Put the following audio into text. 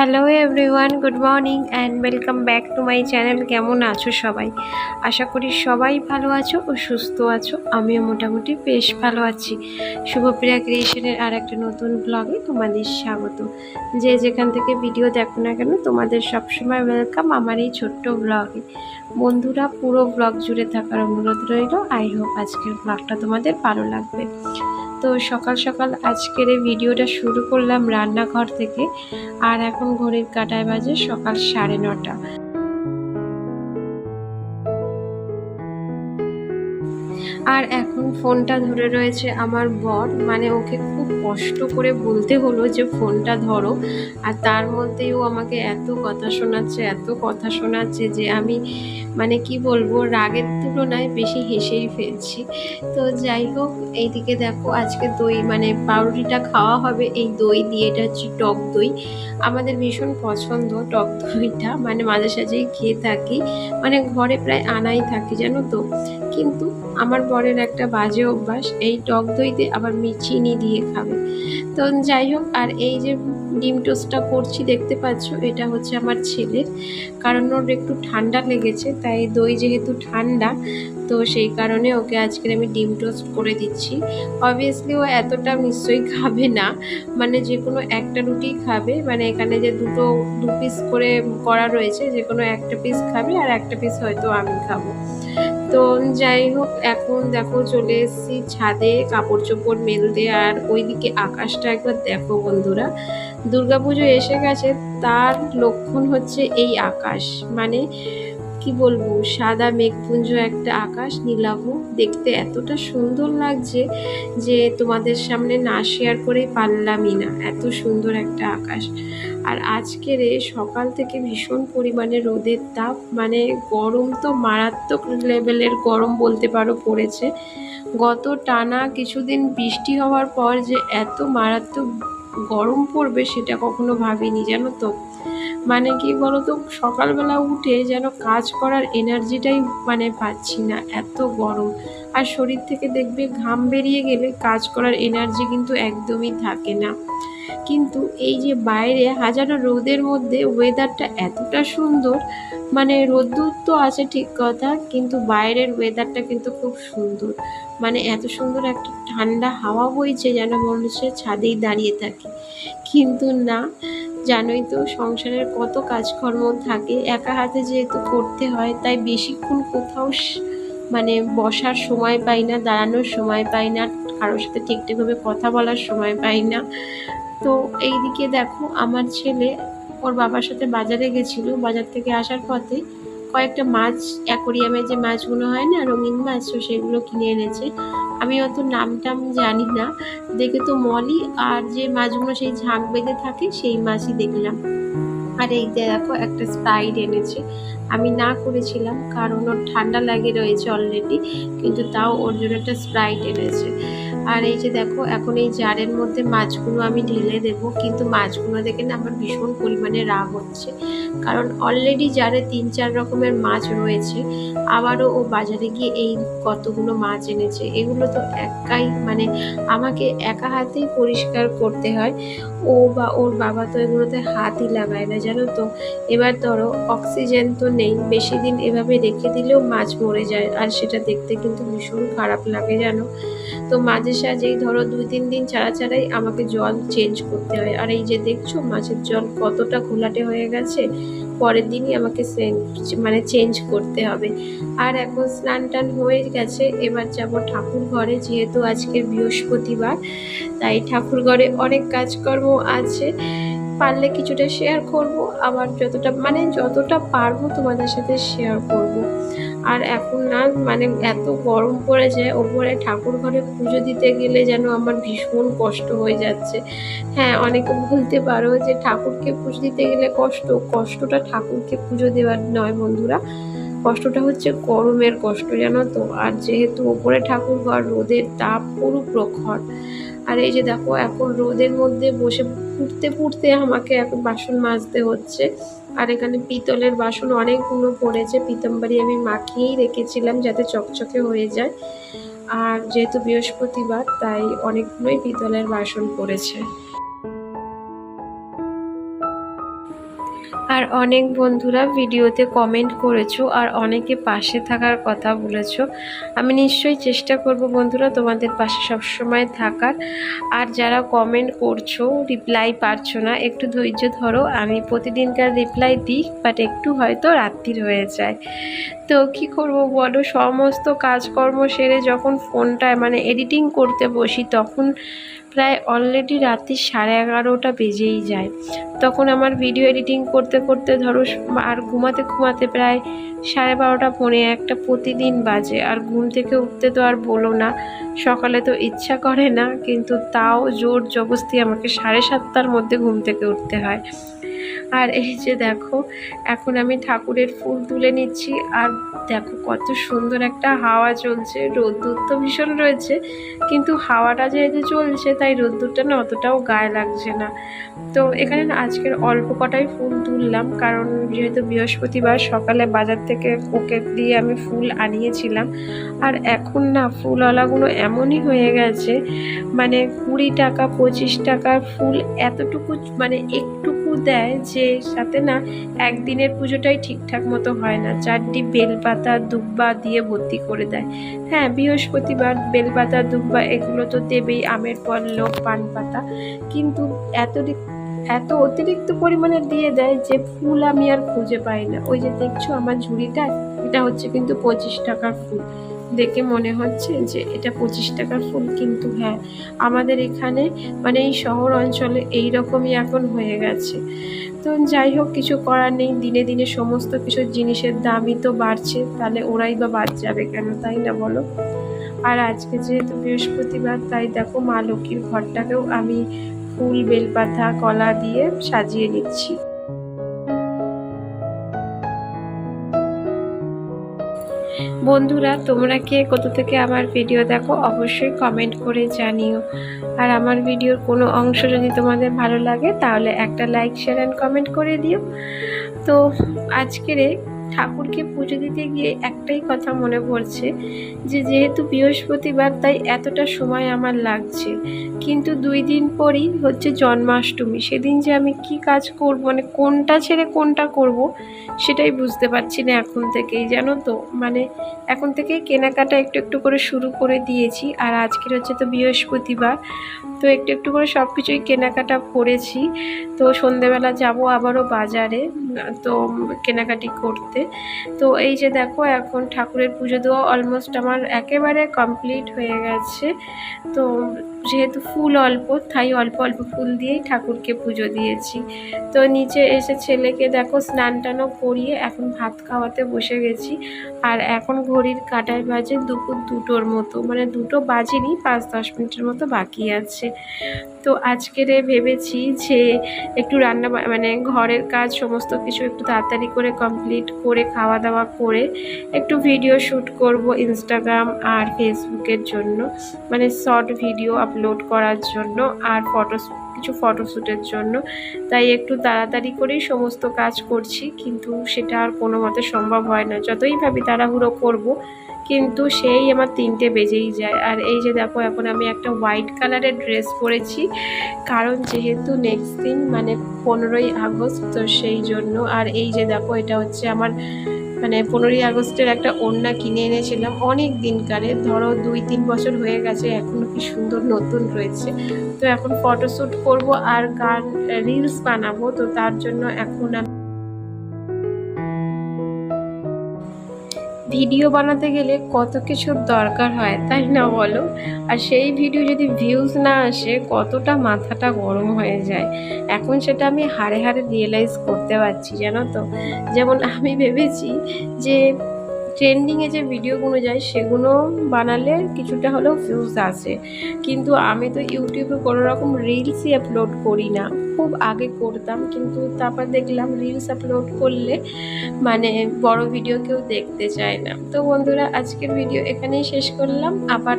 Hello everyone good morning and welcome back to my channel কেমন আছো সবাই? আশা করি সবাই ভালো আছো ও সুস্থ আছো। আমিও মোটামুটি বেশ ভালো আছি। শুভপ্রিয়া ক্রিয়েশনের আর একটা নতুন ব্লগে তোমাদের স্বাগত। যে যেখান থেকে ভিডিও দেখো না কেন, তোমাদের সবসময় ওয়েলকাম আমার এই ছোট্ট ব্লগে বন্ধুরা, পুরো ব্লগ জুড়ে থাকার অনুরোধ রইল। আই হোপ আজকের ব্লগটা তোমাদের ভালো লাগবে। তো সকাল সকাল আজকের এই ভিডিওটা শুরু করলাম রান্নাঘর থেকে। আর এখন ঘড়ির কাটায় বাজে সকাল সাড়ে নটা। আর এখন ফোনটা ধরে রয়েছে আমার বর। মানে ওকে খুব কষ্ট করে বলতে হলো যে, ফোনটা ধরো। আর তার মধ্যেই ও আমাকে এত কথা শোনাচ্ছে, এত কথা শোনাচ্ছে যে, আমি মানে কি বলব, রাগের তুলনায় বেশি হেসেই ফেলছি। তো যাই হোক, এইদিকে দেখো, আজকে দই মানে পাউরুটিটা খাওয়া হবে। এই দই দিয়ে এটা হচ্ছে টক দই। আমাদের ভীষণ পছন্দ টক দইটা। মানে মাঝে সাঝেই খেয়ে থাকি। মানে ঘরে প্রায় আনাই থাকি, জানো তো? কিন্তু আমার বরের একটা বাজে অভ্যাস, এই টক দইতে আবার চিনি দিয়ে খাবে। তো যাই হোক, আর এই যে ডিম টোস্টটা করছি, দেখতে পাচ্ছ, এটা হচ্ছে আমার ছেলের। কারণ ওর একটু ঠান্ডা লেগেছে, তাই দই যেহেতু ঠান্ডা, তো সেই কারণে ওকে আজকের আমি ডিম টোস্ট করে দিচ্ছি। অবভিয়াসলি ও এতটা নিশ্চয়ই খাবে না মানে যে কোনো একটা রুটি খাবে মানে এখানে যে দুটো, দু পিস করে করা রয়েছে, যে কোনো একটা পিস খাবে, আর একটা পিস হয়তো আমি খাব। তো যাই হোক, এখন দেখো চলে এসেছি ছাদে কাপড় চোপড় মেলতে। আর ওইদিকে আকাশটা একবার দেখো বন্ধুরা। দুর্গাপুজো এসে গেছে, তার লক্ষণ হচ্ছে এই আকাশ। মানে কি বলব, সাদা মেঘপুঞ্জ একটা আকাশ, নীলাভ। দেখতে এতটা সুন্দর লাগছে যে তোমাদের সামনে না শেয়ার করে পারলামই না। এত সুন্দর একটা আকাশ। আর আজকের সকাল থেকে ভীষণ পরিমাণে রোদের তাপ মানে গরম তো মারাত্মক লেভেলের গরম বলতে পারো পড়েছে। গত টানা কিছুদিন বৃষ্টি হওয়ার পর যে এত মারাত্মক গরম পড়বে সেটা কখনো ভাবিনি, জানো তো? মানে কি বলতো, সকালবেলা উঠে যেন কাজ করার এনার্জিটাই মানে পাচ্ছি না এত গরম। আর শরীর থেকে দেখবে ঘাম বেরিয়ে গেলে কাজ করার এনার্জি কিন্তু একদমই থাকে না। কিন্তু এই যে বাইরে হাজারো রোদের মধ্যে ওয়েদারটা এতটা সুন্দর মানে রোদ্দুর তো আছে ঠিক কথা, কিন্তু বাইরের ওয়েদারটা কিন্তু খুব সুন্দর। মানে এত সুন্দর একটা ঠান্ডা হাওয়া বইছে যেন মনে হচ্ছে ছাদেই দাঁড়িয়ে থাকি। কিন্তু না, জানোই তো সংসারের কত কাজকর্ম থাকে, একা হাতে যেহেতু করতে হয়, তাই বেশিক্ষণ কোথাও মানে বসার সময় পাই না, দাঁড়ানোর সময় পাই না, কারোর সাথে ঠিকঠাকভাবে কথা বলার সময় পাই না। তো এইদিকে দেখো, আমার ছেলে ওর বাবার সাথে বাজারে গেছিল। বাজার থেকে আসার পথে কয়েকটা মাছ অ্যাকোরিয়ামে যে মাছগুলো হয় না, রঙিন মাছ, তো সেগুলো কিনে এনেছে। আমি অত নাম টাম জানি না। দেখে তো মলি আর যে মাছগুলো সেই ঝাঁক বেঁধে থাকে, সেই মাছই দেখলাম। আর এই যে দেখো, একটা স্প্রাইট এনেছে। আমি না করেছিলাম, কারণ ওর ঠান্ডা লাগে রয়েছে অলরেডি কিন্তু তাও ওর জন্য একটা স্প্রাইট এনেছে। আর এই যে দেখো, এখন এই জারের মধ্যে মাছগুলো আমি ঢেলে দেব, কিন্তু মাছগুলো দেখে না আমার ভীষণ পরিমাণে রাগ হচ্ছে। কারণ অলরেডি জারে তিন, চার রকমের মাছ রয়েছে, আবারও ও বাজারে গিয়ে এই কতগুলো মাছ এনেছে। এগুলো তো একাই মানে আমাকে একা হাতেই পরিষ্কার করতে হয়। ও বা, ওর বাবা তো এগুলোতে হাতই লাগায় না জানো তো? এবার ধরো, অক্সিজেন তো নেই। বেশি দিন এভাবে রেখে দিলেও মাছ মরে যায়। আর সেটা দেখতে কিন্তু ভীষণ খারাপ লাগে জানো? তো মাঝে সাঝেই ধরো দুই তিন দিন ছাড়া ছাড়াই আমাকে জল চেঞ্জ করতে হয়। আর এই যে দেখছ, মাছের জল কতটা ঘোলাটে হয়ে গেছে? পরের দিনই আমাকে মানে চেঞ্জ করতে হবে। আর এখন স্নান টান হয়ে গেছে। এবার যাব ঠাকুর ঘরে, যেহেতু আজকে বৃহস্পতিবার, তাই ঠাকুর ঘরে অনেক কাজকর্ম আছে। পারলে কিছুটা শেয়ার করব, আবার যতটা মানে যতটা পারব তোমাদের সাথে শেয়ার করব। আর এখন না মানে এত গরম পড়ে যায়, ওপরে ঠাকুর ঘরে পুজো দিতে গেলে যেন আমার ভীষণ কষ্ট হয়ে যাচ্ছে। হ্যাঁ অনেকে বলতে পারো যে ঠাকুরকে পুজো দিতে গেলে কষ্ট, কষ্টটা ঠাকুরকে পুজো দেওয়ার নয় বন্ধুরা। কষ্টটা হচ্ছে গরমের কষ্ট, জানো তো? আর যেহেতু ওপরে ঠাকুর ঘর রোদের তাপ পুরো প্রখর। আর এই যে দেখো, এখন রোদের মধ্যে বসে ফুটতে ফুটতে আমাকে এখন বাসন মাজতে হচ্ছে। আর এখানে পিতলের বাসন অনেকগুলো পড়েছে, পিতম্বারি আমি মাখিয়েই রেখেছিলাম যাতে চকচকে হয়ে যায়। আর যেহেতু বৃহস্পতিবার, তাই অনেকগুলোই পিতলের বাসন পড়েছে। আর অনেক বন্ধুরা ভিডিওতে কমেন্ট করেছ আর অনেকে পাশে থাকার কথা বলেছ। আমি নিশ্চয়ই চেষ্টা করব বন্ধুরা তোমাদের পাশে সবসময় থাকার। আর যারা কমেন্ট করছ রিপ্লাই পারছ না, একটু ধৈর্য ধরো। আমি প্রতিদিনকার রিপ্লাই দিই বাট একটু হয়তো রাত্রির হয়ে যায়। তো কি করব বলো? সমস্ত কাজকর্ম সেরে যখন ফোনটায় মানে এডিটিং করতে বসি, তখন প্রায় অলরেডি রাতে সাড়ে এগারোটা বেজেই যায়। তখন আমার ভিডিও এডিটিং করতে করতে ধরো আর ঘুমাতে ঘুমাতে প্রায় সাড়ে বারোটা, পৌনে একটা প্রতিদিন বাজে। আর ঘুম থেকে উঠতে তো আর বলো না, সকালে তো ইচ্ছা করে না, কিন্তু তাও জোর জবস্তি আমাকে সাড়ে সাতটার মধ্যে ঘুম থেকে উঠতে হয়। আর এই যে দেখো, এখন আমি ঠাকুরের ফুল তুলে নিচ্ছি। আর দেখো কত সুন্দর একটা হাওয়া চলছে। রোদ্দুর তো ভীষণ রয়েছে, কিন্তু হাওয়াটা যেহেতু চলছে, তাই রোদ্দুরটা না অতটাও গায়ে লাগছে না। তো এখানে আজকের অল্প কটাই ফুল তুললাম, কারণ যেহেতু বৃহস্পতিবার সকালে বাজার থেকে ওকে দিয়ে আমি ফুল আনিয়েছিলাম। আর এখন না ফুলওয়ালাগুলো এমনই হয়ে গেছে মানে কুড়ি টাকা, পঁচিশ টাকার ফুল এতটুকু মানে একটুকু দেয় যে সাথে না একদিনের পুজোটাই ঠিকঠাক মতো হয় না। চারটি বেলপাতা, দুব্বা দিয়ে ভর্তি করে দেয়। হ্যাঁ বৃহস্পতিবার বেলপাতা, দুব্বা এগুলো তো দেবেই, আমের পল্লব পান পাতা কিন্তু এত এত অতিরিক্ত পরিমাণে দিয়ে দেয় যে ফুল আমি আর খুঁজে পাই না। ওই যে দেখছ আমার ঝুড়িটা, এটা হচ্ছে কিন্তু পঁচিশ টাকার ফুল। দেখে মনে হচ্ছে যে এটা পঁচিশ টাকার ফুল, কিন্তু হ্যাঁ আমাদের এখানে মানে এই শহর অঞ্চলে এই রকমই এখন হয়ে গেছে। তো যাই হোক, কিছু করার নেই, দিনে দিনে সমস্ত কিছু জিনিসের দামই তো বাড়ছে, তাহলে ওরাই বা বাদ যাবে কেন, তাই না বলো? আর আজকে যেহেতু বৃহস্পতিবার, তাই দেখো মা লক্ষ্মীর ঘরটাকেও আমি ফুল, বেলপাতা, কলা দিয়ে সাজিয়ে নিচ্ছি। বন্ধুরা, তোমরা কে? কোথা থেকে আমার ভিডিও দেখো, অবশ্যই কমেন্ট করে জানিও। আর আমার ভিডিওর কোনো অংশ যদি তোমাদের ভালো লাগে, তাহলে একটা লাইক শেয়ার অ্যান্ড কমেন্ট করে দিও। তো আজকের ঠাকুরকে পুজো দিতে গিয়ে একটাই কথা মনে পড়ছে যে যেহেতু বৃহস্পতিবার, তাই এতটা সময় আমার লাগছে। কিন্তু দুই দিন পরই হচ্ছে জন্মাষ্টমী। সেদিন যে আমি কি কাজ করব মানে কোনটা ছেড়ে কোনটা করব, সেটাই বুঝতে পারছি না এখন থেকেই, জানো তো? মানে এখন থেকেই কেনাকাটা একটু একটু করে শুরু করে দিয়েছি। আর আজকের হচ্ছে তো বৃহস্পতিবার। তো একটু একটু করে সব কিছুই কেনাকাটা করেছি। তো সন্ধেবেলা যাব আবারও বাজারে, তো কেনাকাটি করতে। তো এই যে দেখো, এখন ঠাকুরের পুজো দেওয়া অলমোস্ট আমার একেবারে কমপ্লিট হয়ে গেছে। তো যেহেতু ফুল অল্প, তাই অল্প অল্প ফুল দিয়েই ঠাকুরকে পুজো দিয়েছি। তো নিচে এসে ছেলেকে দেখো স্নান টানও করিয়ে এখন ভাত খাওয়াতে বসে গেছি। আর এখন ঘড়ির কাটায় বাজে দুপুর দুটোর মতো মানে দুটো বাজেনি, পাঁচ দশ মিনিটের মতো বাকি আছে। তো আজকেরে ভেবেছি যে একটু রান্না মানে ঘরের কাজ সমস্ত কিছু একটু তাড়াতাড়ি করে কমপ্লিট করে খাওয়া দাওয়া করে একটু ভিডিও শ্যুট করব ইনস্টাগ্রাম আর ফেসবুকের জন্য। মানে শর্ট ভিডিও আপলোড করার জন্য আর ফটো কিছু ফটোশ্যুটের জন্য। তাই একটু তাড়াতাড়ি করেই সমস্ত কাজ করছি, কিন্তু সেটা আর কোনো মতে সম্ভব হয় না। যতই ভাবি তাড়াহুড়ো করব, কিন্তু সেই আমার তিনটে বেজেই যায়। আর এই যে দেখো, এখন আমি একটা হোয়াইট কালারের ড্রেস পরেছি, কারণ যেহেতু নেক্সট দিন মানে পনেরোই আগস্ট, তো সেই জন্য। আর এই যে দেখো, এটা হচ্ছে আমার মানে পনেরোই আগস্টের একটা ওড়না কিনে এনেছিলাম। অনেক দিনকারে ধরো দুই তিন বছর হয়ে গেছে এখনও কি সুন্দর নতুন রয়েছে। তো এখন ফটোশ্যুট করব আর গান রিলস বানাবো। তো তার জন্য এখন আমি ভিডিও বানাতে গেলে কত কিছুর দরকার হয়, তাই না বলো? আর সেই ভিডিও যদি ভিউজ না আসে, কতটা মাথাটা গরম হয়ে যায়? এখন সেটা আমি হাড়ে হাড়ে রিয়েলাইজ করতে পারছি, জানো তো? যেমন আমি ভেবেছি যে ট্রেন্ডিংয়ে যে ভিডিওগুলো যায়, সেগুলো বানালে কিছুটা হলেও ভিউজ আসে। কিন্তু আমি তো ইউটিউবে কোনো রকম রিলসই আপলোড করি না। খুব আগে করতাম, কিন্তু তারপর দেখলাম রিলস আপলোড করলে মানে বড় ভিডিও কেউ দেখতে চায় না। তো বন্ধুরা, আজকের ভিডিও এখানেই শেষ করলাম। আবার